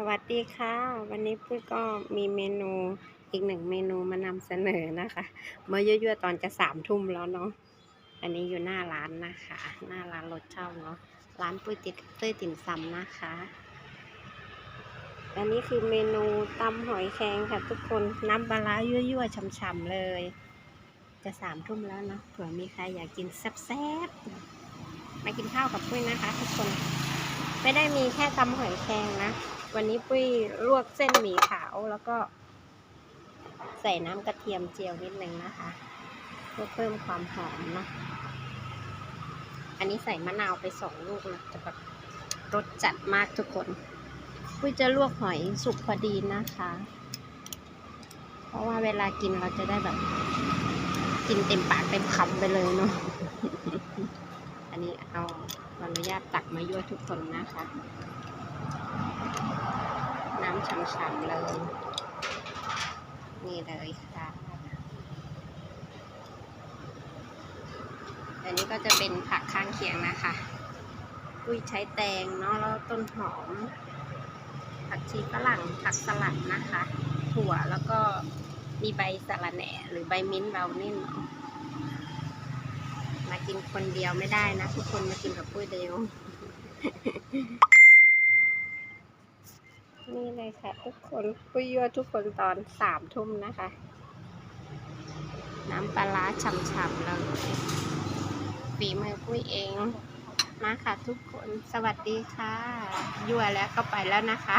สวัสดีค่ะ วันนี้ปุ้ยก็มีเมนูอีกหนึ่งเมนูมานำเสนอนะคะ เมื่อเยั่วๆตอนจะสามทุ่มแล้วเนาะอันนี้อยู่หน้าร้านนะคะ หน้าร้านรถเช่าเนาะร้านปุ้ยติดเต้ยติ่มซำนะคะ อันนี้คือเมนูตำหอยแครงค่ะ ทุกคนน้ำปลาร้ายั่วๆฉ่ำๆเลย จะสามทุ่มแล้วเนาะเผื่อมีใครอยากกินแซ่บๆมากินข้าวกับปุ้ยนะคะ ทุกคนไม่ได้มีแค่ตำหอยแครงนะ วันนี้ปุ้ยลวกเส้นหมี่ขาวแล้วก็ ใส่น้ำกระเทียมเจียวนิดนึงนะคะเพื่อเพิ่มความหอมเนาะอันนี้ใส่มะนาวไปสองลูกนะจะแบบรสจัดมากทุกคน ปุ้ยจะลวกหอยสุกพอดีนะคะ เพราะว่าเวลากินเราจะได้แบบ กินเต็มปากเต็มคำไปเลยเนาะ อันนี้เอาขออนุญาตตักมายั่วทุกคนนะคะ ฉ่ำๆเลย นี่เลยค่ะ อันนี้ก็จะเป็นผักข้างเคียงนะคะ อุ้ยใช้แตงเนาะแล้วต้นหอม ผักชีฝรั่ง ผักสลัดนะคะ ถั่วแล้วก็มีใบสะระแหน่หรือใบมิ้นท์เรานี่เนาะมากินคนเดียวไม่ได้นะ ทุกคนมากินกับปุ้ยเดียว นี่เลยค่ะ ทุกคนปุ้ยยั่วทุกคนตอนสามทุ่มนะคะ น้ำปลาร้าฉ่ำๆเลยฝีมือปุ้ยเองมาค่ะทุกคนสวัสดีค่ะ ยั่วแล้วก็ไปแล้วนะคะ